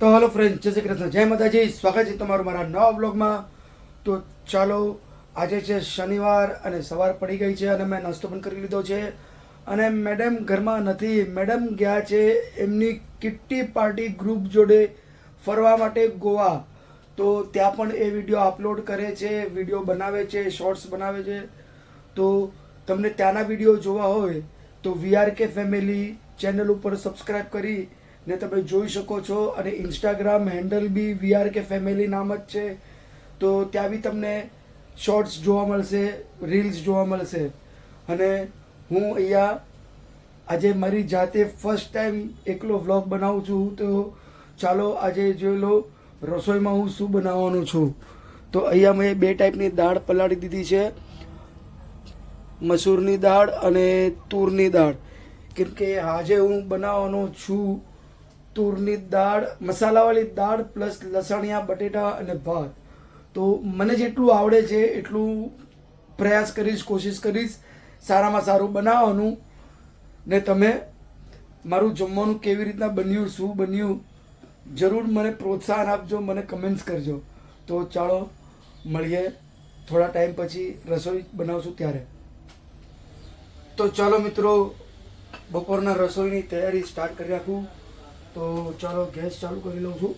તો hello friend જય શ્રી કૃષ્ણ. જય માતાજી, સ્વાગત છે તમારું મારા નવા બ્લોગમાં તો ચાલો, આજે છે શનિવાર અને સવાર પડી ગઈ છે અને મેં નાસ્તો પણ કરી લીધો છે. અને મેડમ ઘરમાં નથી. મેડમ ગયા છે એમની કિટ્ટી પાર્ટી ગ્રુપ જોડે ફરવા માટે ગોવા. તો ત્યાં પણ એ વીડિયો અપલોડ કરે છે વીડિયો બનાવે છે શોર્ટ્સ બનાવે છે. તો તમને ત્યાંના વીડિયો જોવા હોય તો વીઆરકે ફેમિલી ચેનલ ઉપર સબસ્ક્રાઈબ કરી ને તમે જોઈ શકો છો અને Instagram handle B VRK family નામ જ છે. તો ત્યાં બી તમને શોર્ટ્સ જોવા મળશે રીલ્સ જોવા મળશે. અને હું અહીંયા આજે મારી જાતે ફર્સ્ટ ટાઈમ એકલો વ્લોગ બનાવું છું. તો ચાલો આજે જોઈ લો, રસોઈમાં હું શું બનાવવાનું છું. તો અહીંયા મેં બે ટાઈપની દાળ પલાળી દીધી છે. મસૂરની દાળ અને તુરની દાળ. કેમ કે આજે હું બનાવવાનો છું તુરની દાળ, મસાલાવાળી દાળ પ્લસ લસણિયા, બટેટા અને ભાત. તો મને જેટલું આવડે છે એટલું પ્રયાસ કરીશ, કોશિશ કરીશ, સારામાં સારું બનાવવાનું. ને તમે મારું જમવાનું કેવી રીતના બન્યું, શું બન્યું, જરૂર મને પ્રોત્સાહન આપજો, મને કમેન્ટ્સ કરજો. તો ચાલો, મળીએ થોડા ટાઈમ પછી, રસોઈ બનાવશું ત્યારે. તો ચાલો મિત્રો, બપોરના રસોઈની તૈયારી સ્ટાર્ટ કરી રાખું. તો ચાલો ગેસ ચાલુ કરી લઉં છું.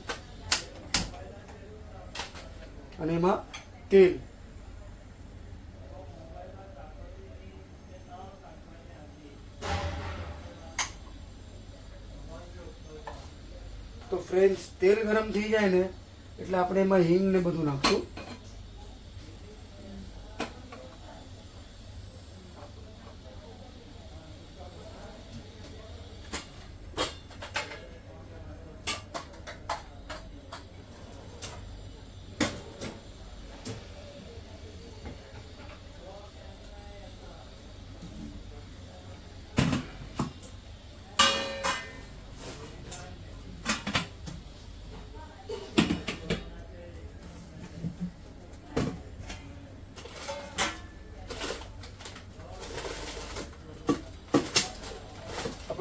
અને એમાં તેલ. તો ફ્રેન્ડ્સ તેલ ગરમ થઈ જાય ને, એટલે આપણે એમાં હિંગ ને બધું નાખશું.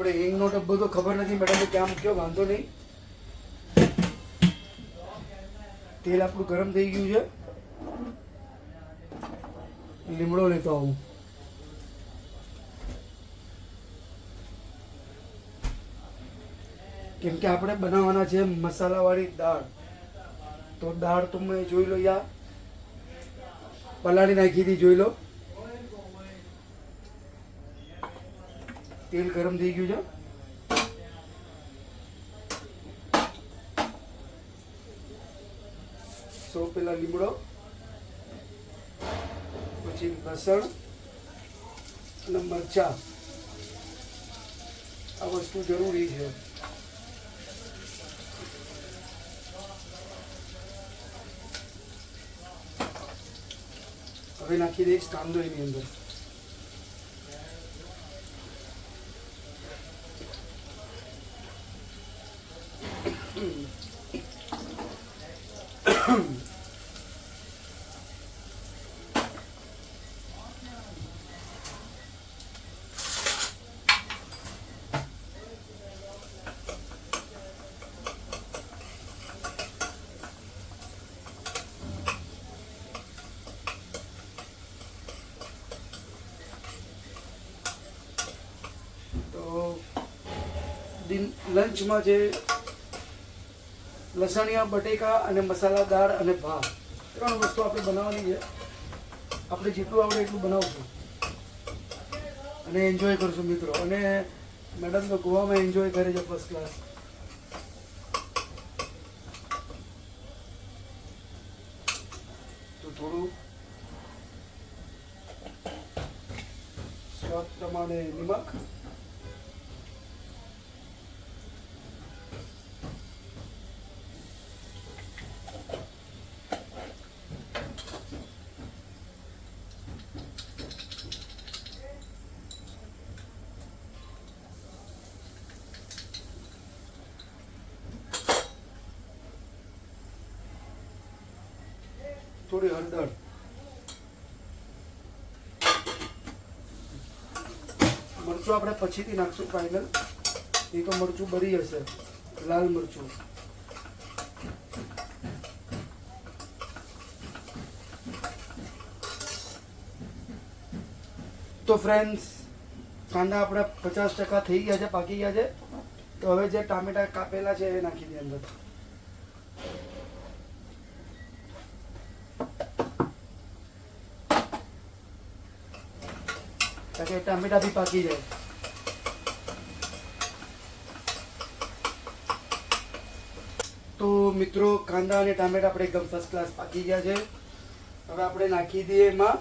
આપણે હિંગનો ડબ્બો તો ખબર નથી મેડમ ક્યાં કયો, વાંધો નહીં. તેલ આપણું ગરમ થઈ ગયું છે. લીમડો લેતો આવું. કેમ કે આપણે બનાવવાના છે મસાલાવાળી દાળ. તો દાળ તમે જોઈ લો યા. પલાળી નાખી જોઈ લો. તેલ ગરમ થઈ ગયું છે સો પેલા લીમડો પછી લસણ અને મરચા આ વસ્તુ જરૂરી છે હવે નાખી દઈશ કાંદો એની અંદર તો દિન લંચમાં જે લસણિયા, બટેકા અને મસાલાદાર અને ભાત, ત્રણ વસ્તુ આપણે બનાવવાની છે. આપણે જેટલું આવડે એટલું બનાવશું. અને એન્જોય કરશું મિત્રો. અને મેડમ તો ગોવામાં એન્જોય કરે છે ફર્સ્ટ ક્લાસ તો થોડું સ્વાદ પ્રમાણે નિમક થોડી હળદર મરચું આપણે પછીથી નાખશું ફાઇનલ એ તો મરચું બરી હશે લાલ મરચું. તો ફ્રેન્ડ્સ કાંદા આપણા પચાસ ટકા થઈ ગયા છે, પાકી ગયા છે. તો હવે જે ટામેટા કાપેલા છે એ નાખી દે અંદર. તાકે ટામેટા બી પાકી જાય તો મિત્રો કાંદા અને ટામેટા આપણે એકદમ ફર્સ્ટ ક્લાસ પાકી ગયા છે. હવે આપણે નાખી દઈએ એમાં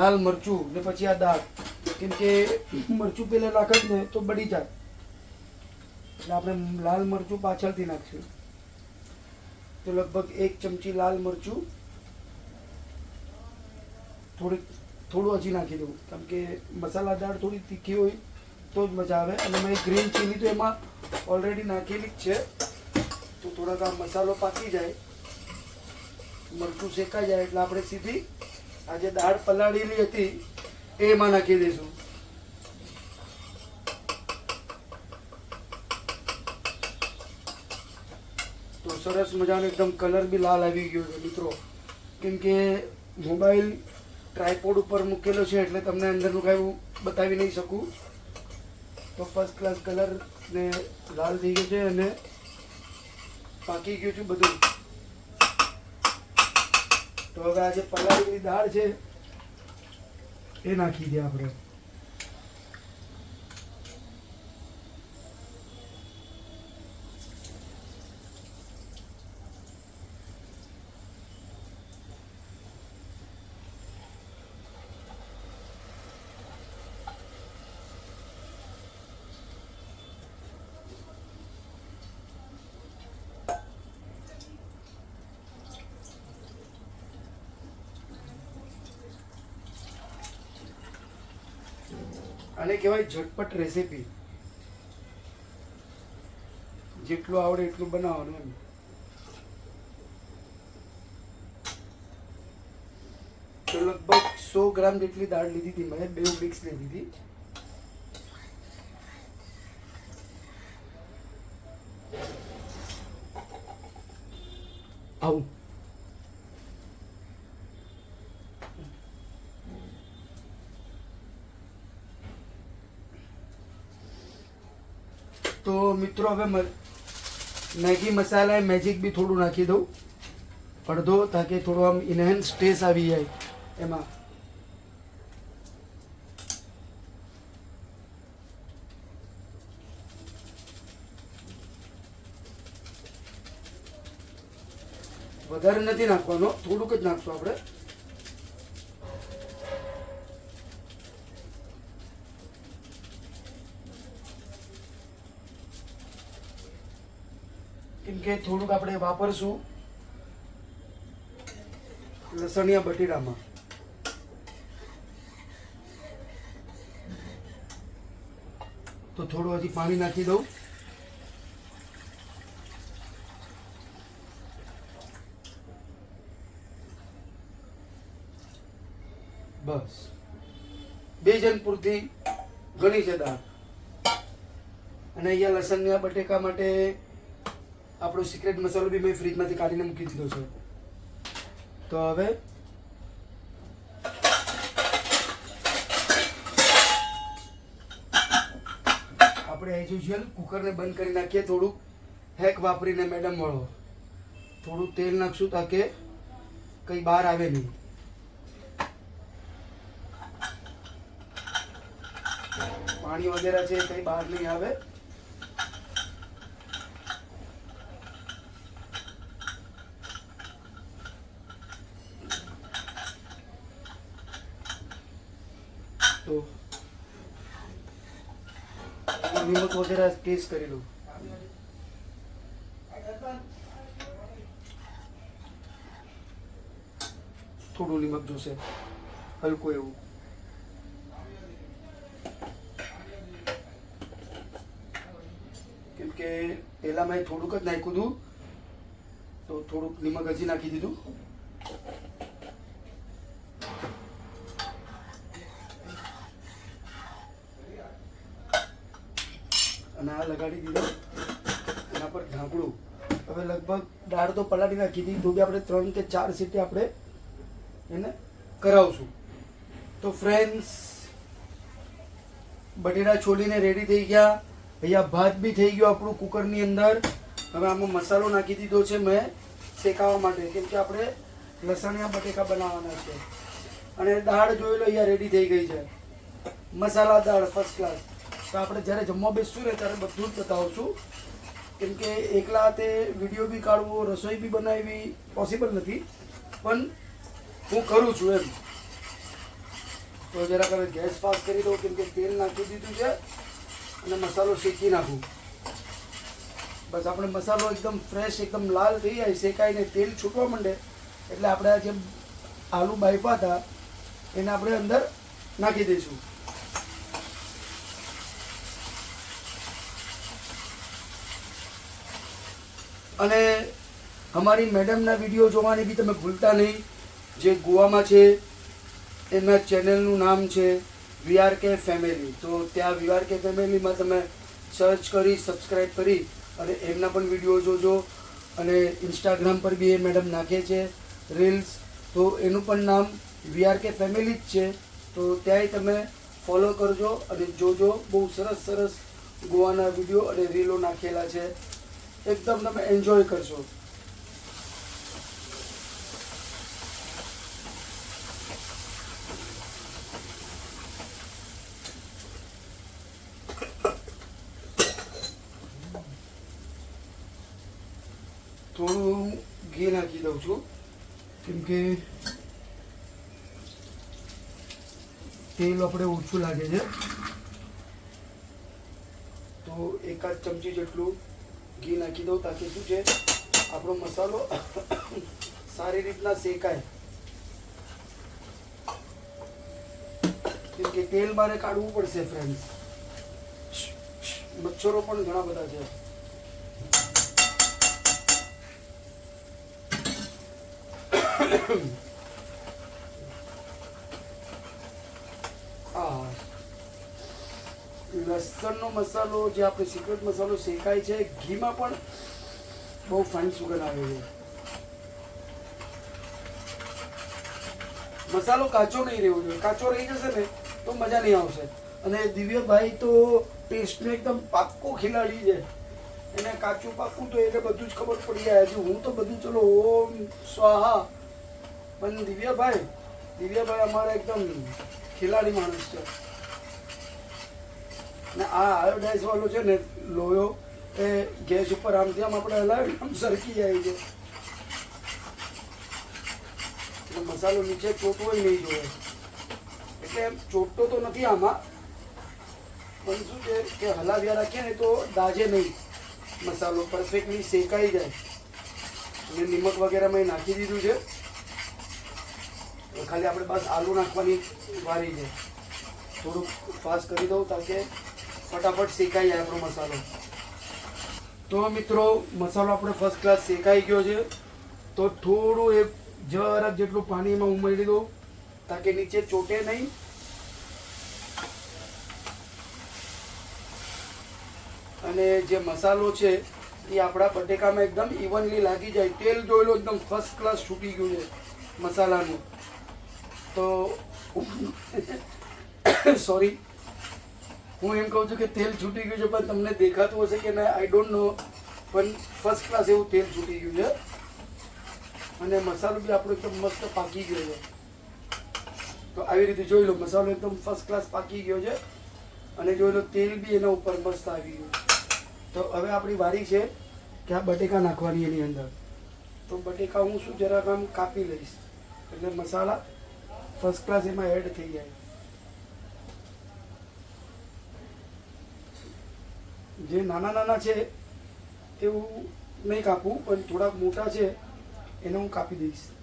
લાલ મરચું ને પછી આ દાળ. કેમ કે મરચું પહેલા નાખે જ ને તો બળી જાય. એટલે આપણે લાલ મરચું પાછળથી નાખશું. તો લગભગ એક ચમચી લાલ મરચું થોડીક, થોડું હજી નાખી દઉં. કેમ કે મસાલાદાર થોડી તીખી હોય તો જ મજા આવે. અને મેં ગ્રીન ચીલી તો એમાં ઓલરેડી નાખેલી જ છે. તો થોડાક આ મસાલો પાકી જાય. મરચું શેકાઈ જાય એટલે આપણે સીધી આ જે દાળ પલાળેલી હતી, એ એમાં નાખી દઈશું. તો સરસ મજાનો એકદમ કલર બી લાલ આવી ગયો છે મિત્રો. કેમ કે મોબાઈલ ટ્રાયપોડ ઉપર મૂકેલો છે એટલે તમને અંદરનું કાંઈ બતાવી નહીં શકું. તો ફર્સ્ટ ક્લાસ કલર ને લાલ થઈ ગયો છે અને પાકી ગયું છે બધું. તો હવે આ જે પલાળેલી દાળ છે, એ નાખી દે આપણે. આને કહેવાય ઝટપટ રેસીપી જેટલું આવડે એટલું બનાવવાનું એમ. લગભગ સો ગ્રામ જેટલી દાળ લીધી હતી, મેં બે મિક્સ લીધી હતી આવું તો મિત્રો, હવે મેગી મસાલા મેજિક બી થોડું નાખી દઉં. અડધો તાકે થોડું આમ ઇનહેન્સ ટેસ્ટ આવી જાય એમાં. વધારે નથી નાખવાનો, થોડુંક જ નાખશું આપણે. કેમ કે થોડુંક આપણે વાપરશું લસણિયા બટેટામાં. તો થોડું હજી પાણી નાખી દઉં. બસ. બે જણ પૂરતી ઘણી છે દાળ અને અહીંયા લસણિયા બટેકા માટે આપણો સિક્રેટ મસાલો બી મેં ફ્રીજમાંથી કાઢીને મૂકી દીધો છે. તો હવે આપણે એઝ યુઝ્યુઅલ કુકરને બંધ કરી નાખીએ, થોડુંક હેક વાપરીને મેડમ મળો. થોડું તેલ નાખશું તાકે કંઈ બહાર આવે નહીં. પાણી વગેરે છે કંઈ બહાર નહીં આવે તો નિમક વગેરે ટેસ્ટ કરી લઉં થોડું નિમક જોશે. હલકું એવું. કેમ કે પહેલાં મેં થોડુંક જ નાખ્યું હતું. તો થોડુંક નિમક હજી નાખી દીધું. અને આ લગાડી દીધો. એના પર ઢાંકણું. હવે લગભગ દાળ તો પલાટી નાખી હતી, તો બી આપણે ત્રણ કે ચાર સીટી આપણે એને કરાવશું. તો ફ્રેન્ડ્સ બટેટા છોલીને રેડી થઈ ગયા. અહીંયા ભાત બી થઈ ગયો આપણું કુકરની અંદર. હવે આમાં મસાલો નાખી દીધો છે મેં શેકાવા માટે, કેમ કે આપણે લસણિયા બટેકા બનાવવાના છે. અને દાળ જોઈ લો, અહીંયા રેડી થઈ ગઈ છે. મસાલા દાળ ફર્સ્ટ ક્લાસ તો આપણે જ્યારે જમવા બેસશું ને ત્યારે બધું જ બતાવશું. કેમ કે એકલા તે વીડિયો બી કાઢવો, રસોઈ બી બનાવવી પોસિબલ નથી. પણ હું કરું છું એમ. તો જરાક હવે ગેસ પાસ કરી દઉં, કેમ કે તેલ નાખી દીધું છે અને મસાલો શેકી નાખું. બસ આપણે મસાલો એકદમ ફ્રેશ એકદમ લાલ થઈ જાય, શેકાઈને તેલ છૂટવા માંડે. એટલે આપણે આ જે આલુ બાફા હતા, એને આપણે અંદર નાખી દઈશું. અને અમારી મેડમના વીડિયો જોવાની બી તમે ભૂલતા નહીં. જે ગોવામાં છે, એમના ચેનલનું નામ છે વીઆર કે ફેમિલી. તો ત્યાં વીઆર કે ફેમિલીમાં તમે સર્ચ કરી સબસ્ક્રાઈબ કરી અને એમના પણ વીડિયો જોજો. અને ઇન્સ્ટાગ્રામ પર બી એ મેડમ નાખે છે રીલ્સ. તો એનું પણ નામ વીઆર કે ફેમિલી જ છે. તો ત્યાંય તમે ફોલો કરજો અને જોજો. બહુ સરસ સરસ ગોવાના વીડિયો અને રીલો નાખેલા છે. એકદમ તમે એન્જોય કરશો. થોડું ઘી નાખી દઉં છું. કેમ કે તેલ આપણે ઓછું લાગે છે. તો એકાદ ચમચી જેટલું ઘી નાખી દઉં તાકી શું છે? આપણો મસાલો સારી રીતના શેકાય. કેમ કે તેલ મારે કાઢવું પડશે ફ્રેન્ડ્સ મચ્છરો પણ ઘણા બધા છે. આ લસણનો મસાલો, જે આપણે સિક્રેટ મસાલો શેકાય છે, ઘીમાં પણ બહુ ફાઇન સુગંધ આવે છે. મસાલો કાચો નહીં રહેવો જોઈએ. કાચો રહી જશે ને, તો મજા નહીં આવશે. અને દિવ્યભાઈ તો ટેસ્ટનો એકદમ પાક્કો ખિલાડી છે. એને કાચું પાક્કું તો એટલે બધું જ ખબર પડી જાય. હજુ હું તો બધું, ચલો, ઓમ, સ્વાહા. પણ દિવ્યાભાઈ દિવ્યાભાઈ અમારા એકદમ ખેલાડી માણસ છે. ને આ આયોડાઇઝ વાળો છે ને, લોયો, એ ગેસ ઉપર આમ આપણે હલાવી આમ સરકી જાય છે. મસાલો નીચે ચોટવો નહીં જોઈએ એટલે ચોટતો તો નથી આમાં, પણ શું છે કે હલાવ્યા રાખીએ ને તો દાજે નહીં. મસાલો પરફેક્ટલી શેકાઈ જાય. અને નિમક વગેરે મેં નાખી દીધું છે. ખાલી આપણે બસ આલુ નાખવાની વારી છે. થોડુંક ફાસ્ટ કરી દઉં તાકે ફટાફટ શેકાઈ જાય આપણો મસાલો. તો મિત્રો, મસાલો આપણે ફર્સ્ટ ક્લાસ શેકાઈ ગયો છે. તો થોડું એ જરાક જેટલું પાણી એમાં ઉમેરી દો, તાકે નીચે ચોટે નહીં. અને જે મસાલો છે, એ આપણા બટેકામાં એકદમ ઇવનલી લાગી જાય. તેલ જોઈ લો, એકદમ ફર્સ્ટ ક્લાસ છૂટી ગયું છે મસાલાનું. તો સોરી હું એમ કહું છું કે તેલ છૂટી ગયું છે, પણ તમને દેખાતું હશે કે ના આઈ ડોન્ટ નો પણ ફર્સ્ટ ક્લાસ એવું તેલ છૂટી ગયું છે. અને મસાલો બી આપણો એકદમ મસ્ત પાકી ગયો છે. તો આવી રીતે જોઈ લો, મસાલો એકદમ ફર્સ્ટ ક્લાસ પાકી ગયો છે. અને જોઈ લો, તેલ બી એના ઉપર મસ્ત આવી ગયું તો હવે આપણી વારી છે કે આ બટેકા નાખવાની એની અંદર. તો બટેકા હું શું જરાક આમ કાપી લઈશ. એટલે મસાલા ફર્સ્ટ ક્લાસ એમાં એડ થઈ જાય. જે નાના નાના છે, એવું નહીં કાપવું, પણ થોડાક મોટા છે, એને હું કાપી દઈશ.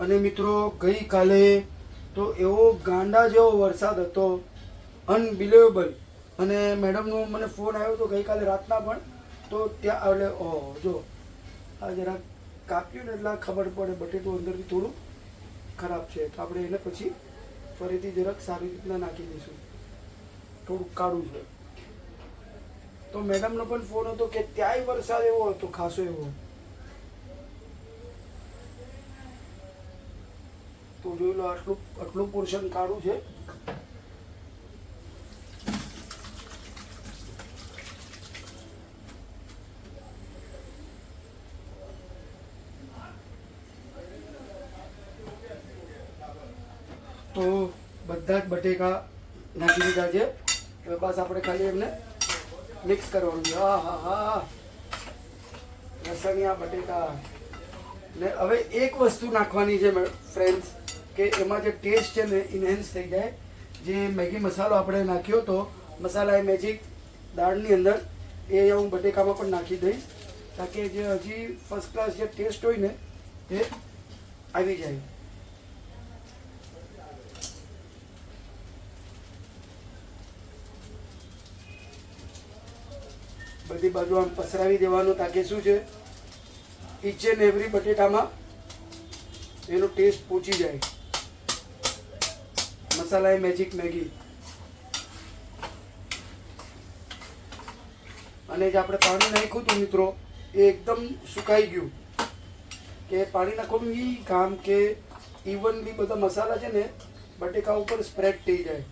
અને મિત્રો, ગઈકાલે તો એવો ગાંડા જેવો વરસાદ હતો. અનબિલેવેબલ અને મેડમનો મને ફોન આવ્યો હતો ગઈકાલે રાતના પણ. તો ત્યાં એટલે, ઓહો, જો, આ જરાક કાપ્યું ને એટલે ખબર પડે, બટેટું અંદરથી થોડું ખરાબ છે. તો આપણે એને પછી ફરીથી જરાક સારી રીતના નાખી દઈશું. થોડુંક કાળું છે. તો મેડમનો પણ ફોન હતો કે, ત્યાંય વરસાદ એવો હતો, ખાસો એવો. તો જોઈ લો, આટલું આટલું પોર્શન કાળું છે. તો બધા જ બટેકા નાખી દીધા છે. હવે બસ આપણે ખાલી એમને મિક્સ કરવાનું છે. હા હા હા. લસણિયા બટેકા. ને હવે એક વસ્તુ નાખવાની છે ફ્રેન્ડ્સ કે એમાં જે ટેસ્ટ છે ને ઇન્હેન્સ થઈ જાય. જે મેગી મસાલો આપણે નાખ્યો તો મસાલા એ મેજિક દાળની અંદર, એ હું બટેકામાં પણ નાખી દઈશ. તાકે જે હજી ફર્સ્ટ ક્લાસ જે ટેસ્ટ હોય ને, એ આવી જાય. બધી બાજુ આમ પસરાવી દેવાનું, તાકે શું છે? ઈચ એન્ડ એવરી બટેટામાં એનો ટેસ્ટ પહોંચી જાય. મસાલા એ મેજિક મેગી. અને જે આપણે પાણી નાખ્યું હતું મિત્રો, એ એકદમ સુકાઈ ગયું. કે પાણી નાખવાનું એ કામ કે ઇવનલી બધા મસાલા છે ને, બટેકા ઉપર સ્પ્રેડ થઈ જાય.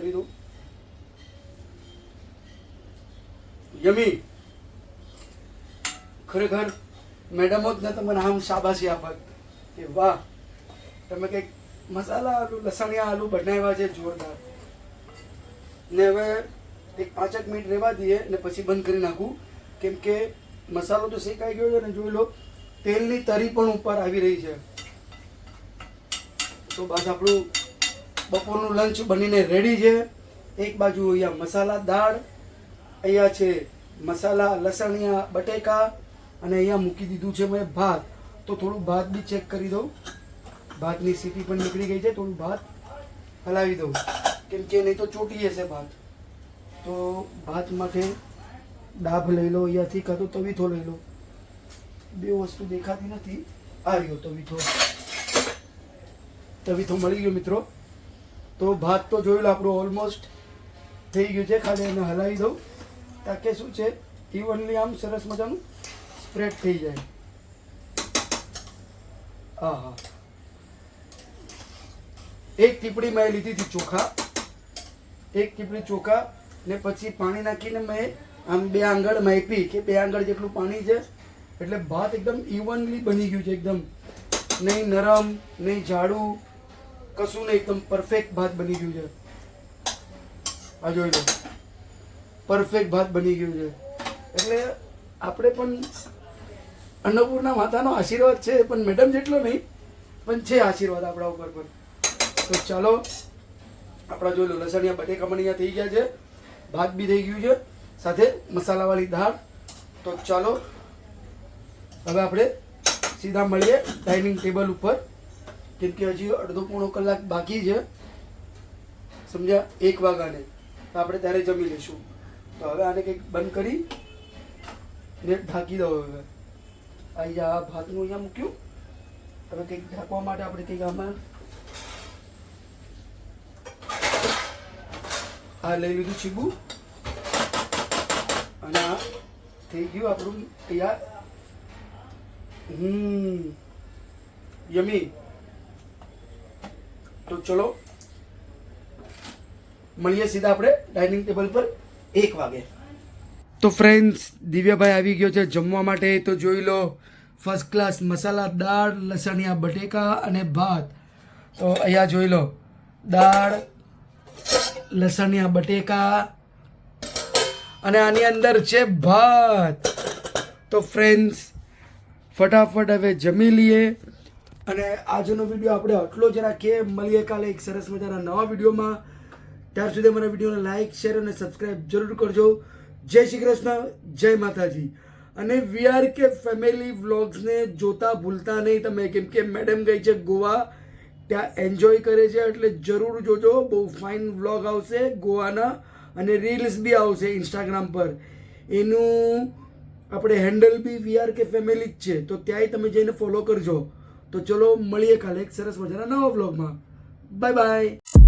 દઉં યમી, ખરેખર મેડમો જ ને તમને આમ શાબાશી આપત. કે વાહ, તમે કંઈક મસાલા આલુ, લસણિયા આલુ બનાવ્યા છે જોરદાર. ને હવે એક પાંચેક મિનિટ રહેવા દઈએ ને પછી બંધ કરી નાખું. કેમ કે મસાલો તો શેકાઈ ગયો છે ને જોઈ લો, તેલની તરી પણ ઉપર આવી રહી છે. તો બસ આપણું બપોરનું લંચ બનીને રેડી છે. એક બાજુ અહીંયા મસાલા દાળ, અહીંયા છે મસાલા, લસણિયા, બટેકા, અને અહીંયા મૂકી દીધું છે મેં ભાત. તો થોડું ભાત બી ચેક કરી દઉં. ભાતની સીટી પણ નીકળી ગઈ છે, થોડું ભાત હલાવી દઉં. કેમ કે નહીં તો ચોટી જશે ભાત. તો ભાત માટે ડાભ લઈ લો અહીંયાથી કાં તો તવીથો લઈ લો. બે વસ્તુ દેખાતી નથી. આવ્યો તવીથો. તવીથો મળી ગયો મિત્રો. તો ભાત તો લો આપણું ઓલમોસ્ટ થઈ ગયું છે. ખાલી એને હલાવી દઉં. તાકે શું છે? ઇવનલી આમ સરસ મજાનું સ્પ્રેડ થઈ જાય. હા હા એક ટીપડી મેં લીધી હતી ચોખા. એક ટીપડી ચોખા ને પછી પાણી નાખીને મેં આમ બે આંગળ માપી કે બે આંગળ જેટલું પાણી છે. એટલે ભાત એકદમ ઇવનલી બની ગયું છે એકદમ. નહીં નરમ, નહીં જાડું કશું નહીં, એકદમ પરફેક્ટ ભાત બની ગયું છે. આ જોઈ લો. પરફેક્ટ ભાત બની ગયું છે. એટલે આપણે પણ અન્નપૂર્ણા માતાનો આશીર્વાદ છે, પણ મેડમ જેટલો નહીં, પણ છે આશીર્વાદ આપણા ઉપર પણ. તો ચાલો, આપણા જોઈ લો, લસણિયા, બટેકા પણ થઈ ગયા છે. ભાત બી થઈ ગયું છે. સાથે મસાલાવાળી દાળ. તો ચાલો, હવે આપણે સીધા મળીએ ડાઇનિંગ ટેબલ ઉપર. કેમ કે હજી અડધો પોણો કલાક બાકી છે. સમજ્યા? એક વાગ્યાને. તો આપણે ત્યારે જમી લઈશું. તો હવે આને કંઈક બંધ કરી ને ઢાંકી દો હવે. અહીંયા આ ભાતનું અહીંયા મૂક્યું. હવે કંઈક ઢાંકવા માટે આપણે કંઈક આમાં આ લઈ લીધું ચીબુ અને આ થઈ ગયું આપણું તૈયાર. હમ. યમી. તો ચલો, મળીએ સીધા આપણે ડાઇનિંગ ટેબલ પર એક વાગે. તો ફ્રેન્ડ્સ દિવ્યાભાઈ આવી ગયો છે જમવા માટે. તો જોઈ લો ફર્સ્ટ ક્લાસ મસાલા, દાળ, લસણિયા, બટેકા અને ભાત. તો અહીંયા જોઈ લો, દાળ, લસણિયા, બટેકા અને આની અંદર છે ભાત. તો ફ્રેન્ડ્સ ફટાફટ હવે જમી લઈએ. અને આજનો વીડિયો આપણે આટલો જ રાખીએ. મળીએ કાલે એક સરસ મજાના નવા વિડીયોમાં. ત્યાર સુધી મને વિડીયોને લાઇક શેર અને સબસ્ક્રાઈબ જરૂર કરજો. જય શ્રી કૃષ્ણ, જય માતાજી. અને વીઆર કે ફેમિલી વ્લોગ્સને જોતા ભૂલતા નહીં તમે, કેમ કે મેડમ ગઈ છે ગોવા. ત્યાં એન્જોય કરે છે, એટલે જરૂર જોજો. બહુ ફાઇન વ્લોગ આવશે ગોવાના અને રીલ્સ બી આવશે ઇન્સ્ટાગ્રામ પર. એનું આપણે handle B VR K family જ છે. તો ત્યાંય તમે જઈને ફોલો કરજો. તો ચલો મળીએ કાલે એક સરસ મજાના નવા બ્લોગમાં બાય બાય